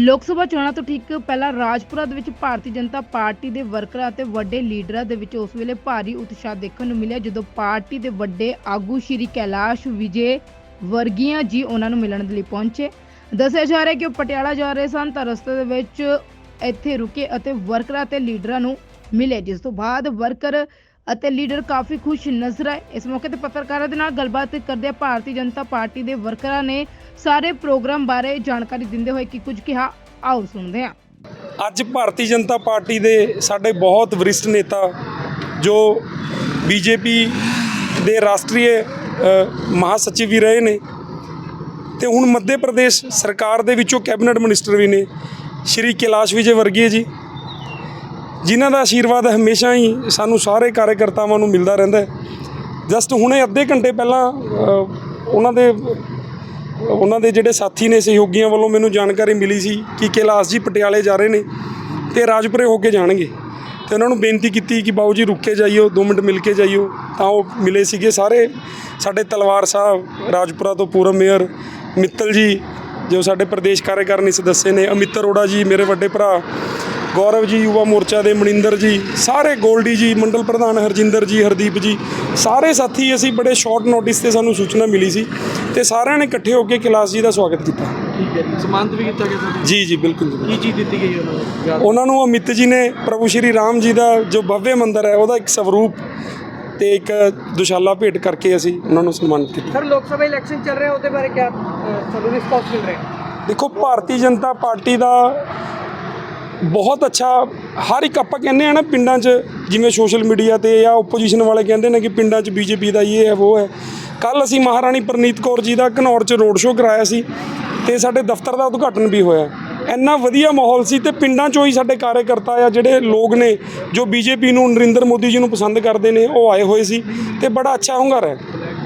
ਲੋਕ ਸਭਾ ਚੋਣਾਂ ਤੋਂ ਠੀਕ ਪਹਿਲਾਂ ਰਾਜਪੁਰਾ ਦੇ ਵਿੱਚ ਭਾਰਤੀ ਜਨਤਾ ਪਾਰਟੀ ਦੇ ਵਰਕਰਾਂ ਅਤੇ ਵੱਡੇ ਲੀਡਰਾਂ ਦੇ ਵਿੱਚ ਉਸ ਵੇਲੇ ਭਾਰੀ ਉਤਸ਼ਾਹ ਦੇਖਣ ਨੂੰ ਮਿਲਿਆ, ਜਦੋਂ ਪਾਰਟੀ ਦੇ ਵੱਡੇ ਆਗੂ ਸ਼੍ਰੀ ਕੈਲਾਸ਼ ਵਿਜੇ ਵਰਗੀਆਂ ਜੀ ਉਹਨਾਂ ਨੂੰ ਮਿਲਣ ਦੇ ਲਈ ਪਹੁੰਚੇ। ਦੱਸਿਆ ਜਾ ਰਿਹਾ ਕਿ ਉਹ ਪਟਿਆਲਾ ਜਾ ਰਹੇ ਸਨ ਤਾਂ ਰਸਤੇ ਦੇ ਵਿੱਚ ਇੱਥੇ ਰੁਕੇ ਅਤੇ ਵਰਕਰਾਂ ਅਤੇ ਲੀਡਰਾਂ ਨੂੰ ਮਿਲੇ, ਜਿਸ ਤੋਂ ਬਾਅਦ ਵਰਕਰ ਅਤੇ ਲੀਡਰ ਕਾਫੀ ਖੁਸ਼ ਨਜ਼ਰ ਆਏ। ਇਸ ਮੌਕੇ ਤੇ ਪੱਤਰਕਾਰਾਂ ਦੇ ਨਾਲ ਗੱਲਬਾਤ ਕਰਦੇ ਭਾਰਤੀ ਜਨਤਾ ਪਾਰਟੀ ਦੇ ਵਰਕਰਾਂ ਨੇ ਸਾਰੇ ਪ੍ਰੋਗਰਾਮ ਬਾਰੇ ਜਾਣਕਾਰੀ ਦਿੰਦੇ ਹੋਏ ਕਿ ਕੁਝ ਕਿਹਾ। ਆਓ ਸੁਣਦੇ ਹਾਂ। ਅੱਜ ਭਾਰਤੀ ਜਨਤਾ ਪਾਰਟੀ ਦੇ ਸਾਡੇ ਬਹੁਤ ਵਰਿਸ਼ਠ ਨੇਤਾ ਜੋ ਬੀਜੇਪੀ ਦੇ ਰਾਸ਼ਟਰੀ ਅ, ਮਹਾਸਚਿਵ ਵੀ ਰਹੇ ਨੇ ਤੇ ਹੁਣ ਮੱਧ ਪ੍ਰਦੇਸ਼ ਸਰਕਾਰ ਦੇ ਵਿੱਚੋਂ ਕੈਬਨਿਟ ਮਿਨਿਸਟਰ ਵੀ ਨੇ ਸ਼੍ਰੀ ਕੈਲਾਸ਼ ਵਿਜੇ ਵਰਗੀਏ ਜੀ। ਜਿਨ੍ਹਾਂ ਦਾ ਆਸ਼ੀਰਵਾਦ ਹਮੇਸ਼ਾ ਹੀ ਸਾਨੂੰ ਸਾਰੇ ਕਾਰਜਕਰਤਾਵਾਂ ਨੂੰ ਮਿਲਦਾ ਰਹਿੰਦਾ ਜਸਟ ਹੁਣੇ ਅੱਧੇ ਘੰਟੇ ਪਹਿਲਾਂ ਉਹਨਾਂ ਦੇ ਉਹਨਾਂ ਦੇ ਜਿਹੜੇ ਸਾਥੀ ਨੇ, ਸਹਿਯੋਗੀਆਂ ਵੱਲੋਂ ਮੈਨੂੰ ਜਾਣਕਾਰੀ ਮਿਲੀ ਸੀ ਕਿ ਕੈਲਾਸ਼ ਜੀ ਪਟਿਆਲੇ ਜਾ ਰਹੇ ਨੇ ਤੇ ਰਾਜਪੁਰੇ ਹੋ ਕੇ ਜਾਣਗੇ। ਤੇ ਉਹਨਾਂ ਨੂੰ ਬੇਨਤੀ ਕੀਤੀ ਕਿ ਬਾਊ ਜੀ ਰੁੱਕ ਕੇ ਜਾਈਓ 2 ਮਿੰਟ ਮਿਲ ਕੇ ਜਾਈਓ। ਤਾਂ ਉਹ ਮਿਲੇ ਸੀਗੇ ਸਾਰੇ। ਸਾਡੇ ਤਲਵਾਰ ਸਾਹਿਬ, ਰਾਜਪੁਰਾ ਤੋਂ ਪੂਰਬ ਮੇਅਰ ਮਿੱਤਲ ਜੀ, ਜੋ ਸਾਡੇ ਪ੍ਰਦੇਸ਼ ਕਾਰਜਕਾਰਨੀ ਸਦੱਸਿਆ ਨੇ, ਅਮਿਤ ਅਰੋੜਾ ਜੀ, ਮੇਰੇ ਵੱਡੇ ਭਰਾ ਗੌਰਵ ਜੀ ਯੁਵਾ ਮੋਰਚਾ ਦੇ ਮਨਿੰਦਰ ਜੀ ਸਾਰੇ ਗੋਲਡੀ ਜੀ ਮੰਡਲ ਪ੍ਰਧਾਨ ਹਰਜਿੰਦਰ ਜੀ ਹਰਦੀਪ ਜੀ ਸਾਰੇ ਸਾਥੀ ਅਸੀਂ ਬੜੇ ਸ਼ਾਰਟ ਨੋਟਿਸ ਤੇ ਸਾਨੂੰ ਸੂਚਨਾ ਮਿਲੀ ਸੀ ਤੇ ਸਾਰਿਆਂ ਨੇ ਇਕੱਠੇ ਹੋ ਕੇ ਕੈਲਾਸ਼ ਜੀ ਦਾ ਸਵਾਗਤ ਕੀਤਾ। ਠੀਕ ਹੈ ਜੀ। ਸਨਮਾਨਿਤ ਵੀ ਕੀਤਾ ਗਿਆ ਤੁਹਾਡੇ? ਜੀ ਜੀ ਬਿਲਕੁਲ ਜੀ। ਕੀ ਚੀਜ਼ ਦਿੱਤੀ ਗਈ ਉਹਨਾਂ ਨੂੰ? ਯਾਦ? ਉਹਨਾਂ ਨੂੰ ਅਮਿਤ ਜੀ ਨੇ ਪ੍ਰਭੂ ਸ਼੍ਰੀ ਰਾਮ ਜੀ ਦਾ ਜੋ ਭਵਯ ਮੰਦਿਰ ਹੈ ਉਹਦਾ ਇੱਕ ਸਵਰੂਪ ਤੇ ਇੱਕ ਦੁਸ਼ਾਲਾ ਭੇਟ ਕਰਕੇ ਅਸੀਂ ਉਹਨਾਂ ਨੂੰ ਸਨਮਾਨਿਤ ਕੀਤਾ। ਸਰ ਲੋਕ ਸਭਾ ਇਲੈਕਸ਼ਨ ਚੱਲ ਰਿਹਾ ਉਹਦੇ ਬਾਰੇ ਕੀ ਤੁਹਾਨੂੰ ਰਿਸਪੌਂਸ ਮਿਲ ਰਿਹਾ? ਦੇਖੋ ਭਾਰਤੀ ਜਨਤਾ ਪਾਰਟੀ ਦਾ ਬਹੁਤ ਅੱਛਾ, ਹਰ ਇੱਕ ਆਪਾਂ ਕਹਿੰਦੇ ਆ ਨਾ ਪਿੰਡਾਂ 'ਚ, ਜਿਵੇਂ ਸੋਸ਼ਲ ਮੀਡੀਆ ਤੇ ਜਾਂ ਓਪੋਜੀਸ਼ਨ ਵਾਲੇ ਕਹਿੰਦੇ ਨੇ ਕਿ ਪਿੰਡਾਂ 'ਚ ਬੀਜੇਪੀ ਦਾ ਇਹ ਹੈ ਉਹ ਹੈ। ਕੱਲ ਅਸੀਂ ਮਹਾਰਾਣੀ ਪ੍ਰਨੀਤ ਕੌਰ ਜੀ ਦਾ ਘਨੌਰ 'ਚ ਰੋਡ ਸ਼ੋਅ ਕਰਾਇਆ ਸੀ ਤੇ ਸਾਡੇ ਦਫ਼ਤਰ ਦਾ ਉਦਘਾਟਨ ਵੀ ਹੋਇਆ। ਇੰਨਾ ਵਧੀਆ ਮਾਹੌਲ ਸੀ ਤੇ ਪਿੰਡਾਂ 'ਚੋਂ ਹੀ ਸਾਡੇ ਕਾਰਜਕਰਤਾ ਆ ਜਿਹੜੇ ਲੋਕ ਨੇ ਜੋ ਬੀਜੇਪੀ ਨੂੰ, ਨਰਿੰਦਰ ਮੋਦੀ ਜੀ ਨੂੰ ਪਸੰਦ ਕਰਦੇ ਨੇ, ਉਹ ਆਏ ਹੋਏ ਸੀ ਤੇ ਬੜਾ ਅੱਛਾ ਹੁੰਗਾਰਾ ਹੈ।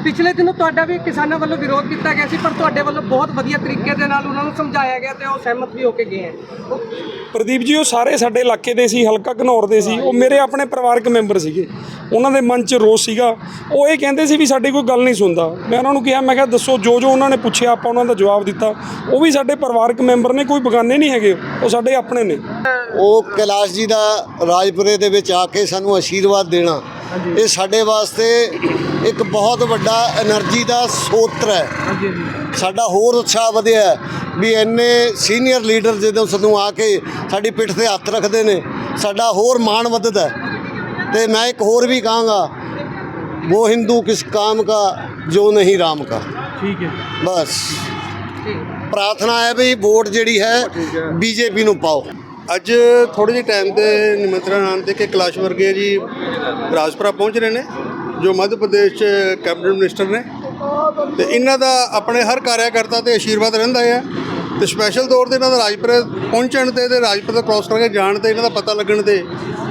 ਪਿਛਲੇ ਦਿਨੋਂ ਤੁਹਾਡਾ ਵੀ ਕਿਸਾਨਾਂ ਵੱਲੋਂ ਵਿਰੋਧ ਕੀਤਾ ਗਿਆ ਸੀ ਪਰ ਤੁਹਾਡੇ ਵੱਲੋਂ ਬਹੁਤ ਵਧੀਆ ਤਰੀਕੇ ਦੇ ਨਾਲ ਉਹਨਾਂ ਨੂੰ ਸਮਝਾਇਆ ਗਿਆ ਤੇ ਉਹ ਸਹਿਮਤ ਵੀ ਹੋ ਕੇ ਗਏ ਹੈ। ਪ੍ਰਦੀਪ ਜੀ ਉਹ ਸਾਰੇ ਸਾਡੇ ਇਲਾਕੇ ਦੇ ਸੀ ਹਲਕਾ ਘਨੌਰ ਦੇ ਸੀ ਉਹ ਮੇਰੇ ਆਪਣੇ ਪਰਿਵਾਰਕ ਮੈਂਬਰ ਸੀਗੇ। ਉਹਨਾਂ ਦੇ ਮਨ 'ਚ ਰੋਸ ਸੀਗਾ। ਉਹ ਇਹ ਕਹਿੰਦੇ ਸੀ ਵੀ ਸਾਡੀ ਕੋਈ ਗੱਲ ਨਹੀਂ ਸੁਣਦਾ। ਮੈਂ ਉਹਨਾਂ ਨੂੰ ਕਿਹਾ ਮੈਂ ਕਿਹਾ ਦੱਸੋ ਜੋ ਜੋ ਉਹਨਾਂ ਨੇ ਪੁੱਛਿਆ ਆਪਾਂ ਉਹਨਾਂ ਦਾ ਜਵਾਬ ਦਿੱਤਾ। ਉਹ ਵੀ ਸਾਡੇ ਪਰਿਵਾਰਕ ਮੈਂਬਰ ਨੇ ਕੋਈ ਬਗਾਨੇ ਨਹੀਂ ਹੈਗੇ। ਉਹ ਸਾਡੇ ਆਪਣੇ ਨੇ। ਉਹ ਕੈਲਾਸ਼ ਜੀ ਦਾ ਰਾਜਪੁਰੇ ਦੇ ਵਿੱਚ ਆ ਕੇ ਸਾਨੂੰ ਆਸ਼ੀਰਵਾਦ ਦੇਣਾ। ਇਹ ਸਾਡੇ ਵਾਸਤੇ ਇੱਕ ਬਹੁਤ ਵੱਡਾ એનર્ਜੀ ਦਾ ਸੋਤਰ ਹੈ। ਸਾਡਾ ਹੋਰ ਉਤਸ਼ਾਹ ਵਧਿਆ ਵੀ ਇੰਨੇ ਸੀਨੀਅਰ ਲੀਡਰ ਜਦੋਂ ਸਾਨੂੰ ਆ ਕੇ ਸਾਡੀ ਪਿੱਠ ਤੇ ਹੱਥ ਰੱਖਦੇ ਨੇ ਸਾਡਾ ਹੋਰ ਮਾਣ ਵੱਧਦਾ ਤੇ ਮੈਂ ਇੱਕ ਹੋਰ ਵੀ ਕਹਾਂਗਾ ਉਹ ਹਿੰਦੂ ਕਿਸ ਕਾਮ ਦਾ ਜੋ ਨਹੀਂ ਰਾਮ ਦਾ ਠੀਕ ਹੈ। ਬਸ। ਪ੍ਰਾਰਥਨਾ ਹੈ ਵੀ ਵੋਟ ਜਿਹੜੀ ਹੈ। ਬੀਜੇਪੀ ਨੂੰ ਪਾਓ। ਅੱਜ ਥੋੜੇ ਜਿਹੇ ਟਾਈਮ ਦੇ ਨਿਮੰਤਰਣ ਆਉਣ ਤੇ ਕਿ ਕੈਲਾਸ਼ ਵਰਗੇ ਜੀ ਰਾਜਪੁਰਾ ਪਹੁੰਚ ਰਹੇ ਨੇ, ਜੋ ਮੱਧ ਪ੍ਰਦੇਸ਼ 'ਚ ਕੈਬਨਿਟ ਮਿਨਿਸਟਰ ਨੇ। ਤੇ ਇਹਨਾਂ ਦਾ ਆਪਣੇ ਹਰ ਕਾਰਿਆਕਰਤਾ ਤੇ ਆਸ਼ੀਰਵਾਦ ਰਹਿੰਦਾ ਹੈ ਤੇ ਸਪੈਸ਼ਲ ਤੌਰ ਤੇ ਇਹਨਾਂ ਦਾ ਰਾਜਪੁਰਾ ਪਹੁੰਚਣ ਤੇ ਤੇ ਰਾਜਪੁਰਾ ਕ੍ਰਾਸ ਕਰਕੇ ਜਾਣ ਤੇ ਇਹਨਾਂ ਦਾ ਪਤਾ ਲੱਗਣ ਤੇ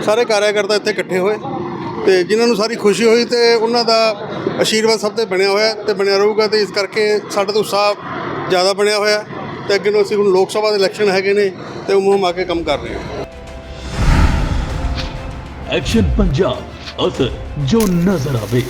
ਸਾਰੇ ਕਾਰਿਆਕਰਤਾ ਇੱਥੇ ਇਕੱਠੇ ਹੋਏ। ਤੇ ਜਿਨ੍ਹਾਂ ਨੂੰ ਸਾਰੀ ਖੁਸ਼ੀ ਹੋਈ ਤੇ ਉਹਨਾਂ ਦਾ ਆਸ਼ੀਰਵਾਦ ਸਭ ਤੇ ਬਣਿਆ ਹੋਇਆ ਤੇ ਬਣਿਆ ਰਹੂਗਾ ਤੇ ਇਸ ਕਰਕੇ ਸਾਡਾ ਤੋਂ ਉਤਸ਼ਾਹ ਜ਼ਿਆਦਾ ਬਣਿਆ ਹੋਇਆ। ਤੇ ਅੱਗੇ ਨੂੰ ਅਸੀਂ ਹੁਣ ਲੋਕ ਸਭਾ ਦੇ ਇਲੈਕਸ਼ਨ ਹੈਗੇ ਨੇ ਤੇ ਉਹ ਮੁਹਿੰਮ ਕੇ ਕੰਮ ਕਰ ਰਹੇ ਹਾਂ। ਐਕਸ਼ਨ ਪੰਜਾਬ ਅਸਰ ਜੋ ਨਜ਼ਰ ਆਵੇ।